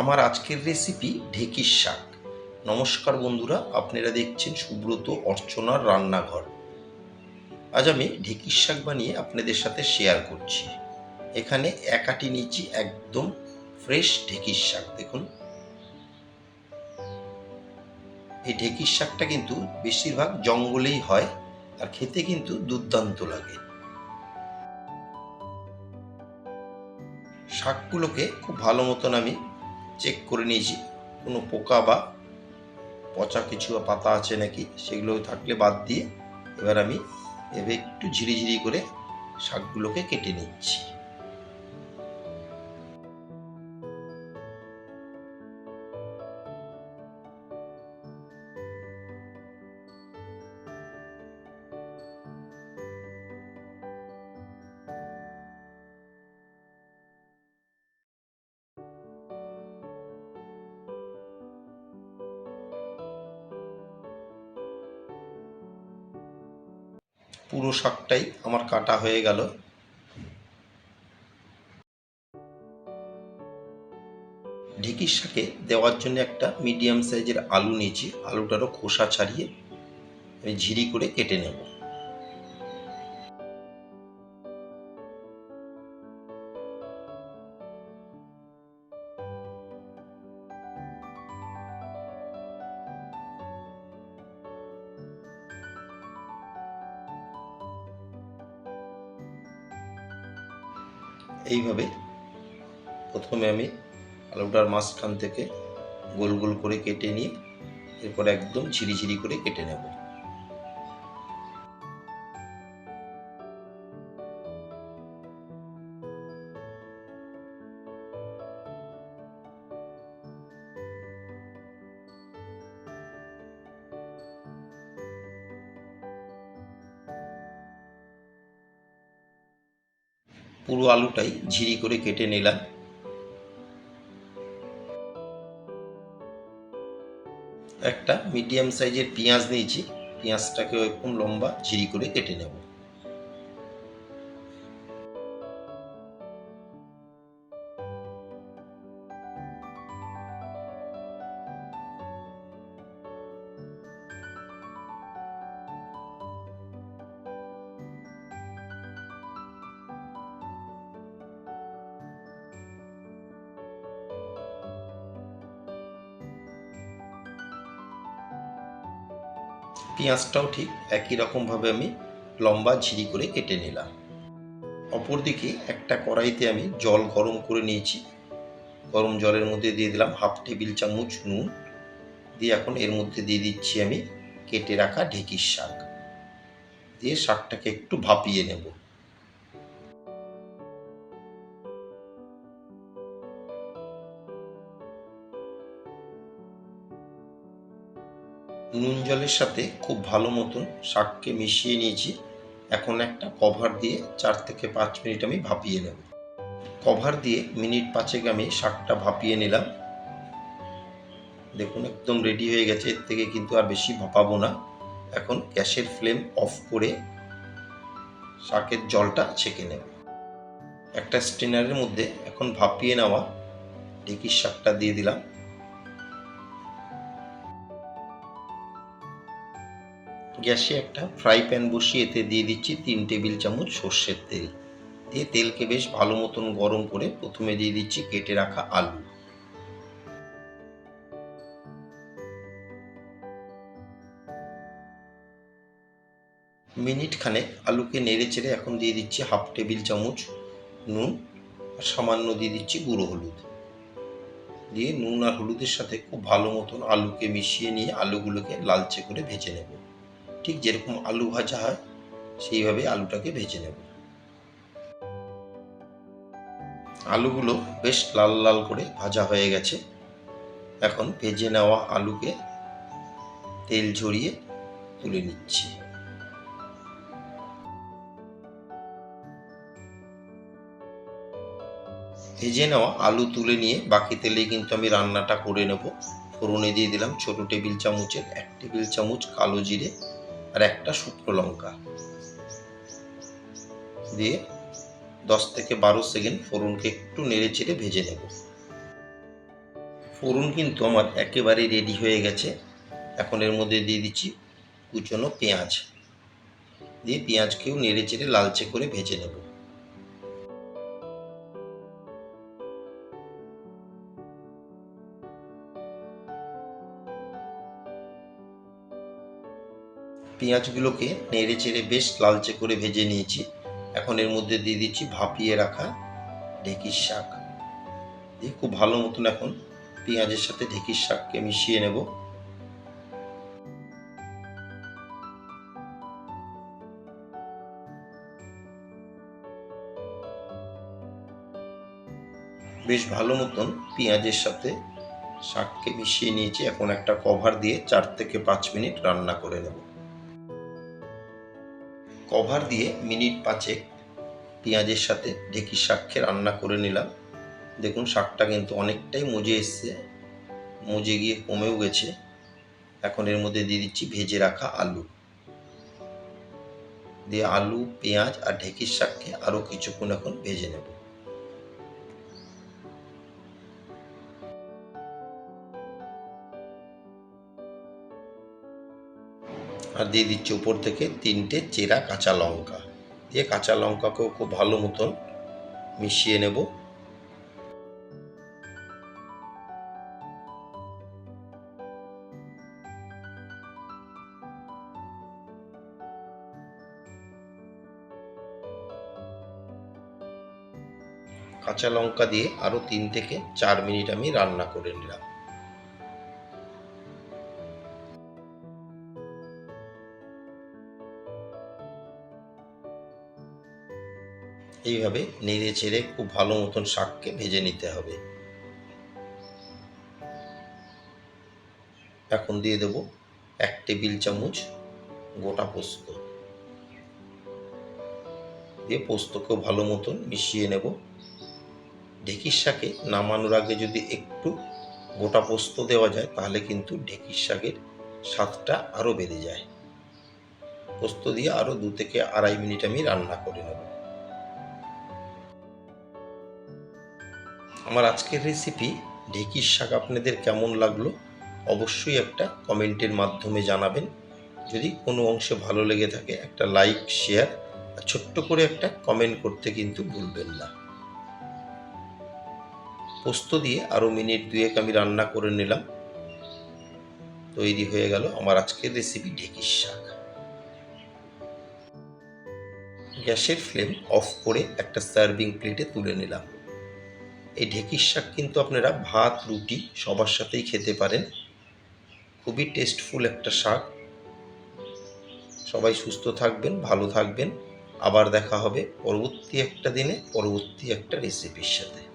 আমার আজকের রেসিপি ঢেঁকির শাক। নমস্কার বন্ধুরা, আপনারা দেখছেন সুব্রত অর্চনার রান্নাঘর। আজ আমি ঢেঁকির শাক বানিয়ে আপনাদের সাথে শেয়ার করছি। এখানে এক আটি নিচ্ছি একদম ফ্রেশ ঢেঁকির শাক, দেখুন। এই ঢেঁকির শাকটা কিন্তু বেশিরভাগ জঙ্গলেই হয়, আর খেতে কিন্তু দুর্দান্ত লাগে। শাকগুলোকে খুব ভালো মতন আমি চেক করে নিয়েছি। কোনো পোকা বা পচা কিছু পাতা আছে নাকি সেগুলো থাকলে বাদ দিয়ে এবার আমি এভাবে একটু ঝিরিঝিরি করে শাকগুলোকে কেটে নিচ্ছি। পুরো শাকটাই আমার কাটা হয়ে গেল। ঢেঁকির শাকে দেওয়ার জন্য একটা মিডিয়াম সাইজের আলু নিয়েছি। আলুটারও খোসা ছাড়িয়ে আমি ঝিরি করে কেটে নেব। এইভাবে প্রথমে আমি আলুটার মাঝখান থেকে গোল গোল করে কেটে নিয়ে এরপর একদম ঝিরি ঝিরি করে কেটে নেব। পুরো আলুটাই ঝিরি করে কেটে নিলাম। একটা মিডিয়াম সাইজের পেঁয়াজ নিয়েছি। পেঁয়াজটাকে এরকম লম্বা ঝিরি করে কেটে নেব। পেঁয়াজটাও ঠিক একই রকমভাবে আমি লম্বা ঝিরি করে কেটে নিলাম। অপরদিকে একটা কড়াইতে আমি জল গরম করে নিয়েছি। গরম জলের মধ্যে দিয়ে দিলাম হাফ টেবিল চামচ নুন। দিয়ে এখন এর মধ্যে দিয়ে দিচ্ছি আমি কেটে রাখা ঢেঁকির শাক। দিয়ে শাকটাকে একটু ভাপিয়ে নেব। নুন জলের সাথে খুব ভালো মতন শাককে মিশিয়ে নিয়েছি। এখন একটা কভার দিয়ে চার থেকে পাঁচ মিনিট আমি ভাপিয়ে নেব। কভার দিয়ে মিনিট পাঁচেক আমি শাকটা ভাপিয়ে নিলাম। দেখুন, একদম রেডি হয়ে গেছে। এর থেকে কিন্তু আর বেশি ভাপাবো না। এখন গ্যাসের ফ্লেম অফ করে শাকের জলটা ছেঁকে নেব। একটা স্টেনারের মধ্যে এখন ভাপিয়ে নেওয়া ঢেঁকির শাকটা দিয়ে দিলাম। গ্যাসে একটা ফ্রাই প্যান বসিয়ে এতে দিয়ে দিচ্ছি তিন টেবিল চামচ সর্ষের তেল। দিয়ে তেলকে বেশ ভালো মতন গরম করে প্রথমে দিয়ে দিচ্ছি কেটে রাখা আলু। মিনিট খানেক আলুকে নেড়ে চেড়ে এখন দিয়ে দিচ্ছি হাফ টেবিল চামচ নুন আর সামান্য দিয়ে দিচ্ছি গুঁড়ো হলুদ। দিয়ে নুন আর হলুদের সাথে খুব ভালো মতন আলুকে মিশিয়ে নিয়ে আলুগুলোকে লালচে করে ভেজে নেব। ঠিক যেরকম আলু ভাজা হয় সেইভাবে আলুটাকে ভেজে নেব। আলুগুলো বেশ লাল লাল করে ভাজা হয়ে গেছে। এখন ভেজে নেওয়া আলুকে তেল ঝরিয়ে তুলে নিচ্ছি। ভেজে নেওয়া আলু তুলে নিয়ে বাকি তেলেই কিন্তু আমি রান্নাটা করে নেব। ফোড়নে দিয়ে দিলাম ছোট টেবিল চামচের এক টেবিল চামচ কালো জিরে আর একটা শুকনো লঙ্কা। দিয়ে দশ থেকে বারো সেকেন্ড ফোড়নকে একটু নেড়ে চেড়ে ভেজে নেব। ফোড়ন কিন্তু আমার একেবারে রেডি হয়ে গেছে। এখন এর মধ্যে দিয়ে দিচ্ছি কুচনো পেঁয়াজ। দিয়ে পেঁয়াজকেও নেড়ে চেড়ে লালচে করে ভেজে নেব। পেঁয়াজগুলোকে নেড়ে চেড়ে বেশ লালচে করে ভেজে নিয়েছি। এখন এর মধ্যে দিয়ে দিচ্ছি ভাপিয়ে রাখা ঢেঁকির শাক। দিয়ে খুব ভালো মতন এখন পেঁয়াজের সাথে ঢেঁকির শাককে মিশিয়ে নেব। বেশ ভালো মতন পেঁয়াজের সাথে শাককে মিশিয়ে নিয়েছি। এখন একটা কভার দিয়ে চার থেকে পাঁচ মিনিট রান্না করে নেব। কভার দিয়ে মিনিট পাঁচেক পেঁয়াজের সাথে ঢেকির শাককে রান্না করে নিলাম। দেখুন, শাকটা কিন্তু অনেকটাই মজে এসছে। মজে গিয়ে কমেও গেছে। এখন এর মধ্যে দিয়ে দিচ্ছি ভেজে রাখা আলু। দিয়ে আলু, পেঁয়াজ আর ঢেকির শাককে আরও কিছুক্ষণ এখন ভেজে নেব। আর দিয়ে দিচ্ছি উপর থেকে তিনটে চেরা কাঁচা লঙ্কা। দিয়ে কাঁচা লঙ্কাকেও খুব ভালো মতন মিশিয়ে নেব। কাঁচা লঙ্কা দিয়ে আরও তিন থেকে চার মিনিট আমি রান্না করে নিলাম। এইভাবে নেড়ে চেড়ে খুব ভালো মতন শাককে ভেজে নিতে হবে। এখন দিয়ে দেব এক টেবিল চামচ গোটা পোস্ত। দিয়ে পোস্তকেও ভালো মতন মিশিয়ে নেব। ঢেঁকির শাকে নামানোর আগে যদি একটু গোটা পোস্ত দেওয়া যায়, তাহলে কিন্তু ঢেঁকির শাকের স্বাদটা আরও বেড়ে যায়। পোস্ত দিয়ে আরও দু থেকে আড়াই মিনিট আমি রান্না করে নেব। আমার আজকের রেসিপি ঢেঁকির শাক আপনাদের কেমন লাগল অবশ্যই একটা কমেন্টের মাধ্যমে জানাবেন। যদি কোনো অংশে ভালো লেগে থাকে, একটা লাইক শেয়ার আর ছোট্ট করে একটা কমেন্ট করতে কিন্তু ভুলবেন না। পোস্ত দিয়ে আরও মিনিট দুয়েক আমি রান্না করে নিলাম। তৈরি হয়ে গেল আমার আজকের রেসিপি ঢেঁকির শাক। গ্যাসের ফ্লেম অফ করে একটা সার্ভিং প্লেটে তুলে নিলাম। এই ঢেঁকির শাক কিন্তু আপনারা ভাত, রুটি সবার সাথেই খেতে পারেন। খুবই টেস্টফুল একটা শাক। সবাই সুস্থ থাকবেন, ভালো থাকবেন। আবার দেখা হবে পরবর্তী একটা দিনে, পরবর্তী একটা রেসিপির সাথে।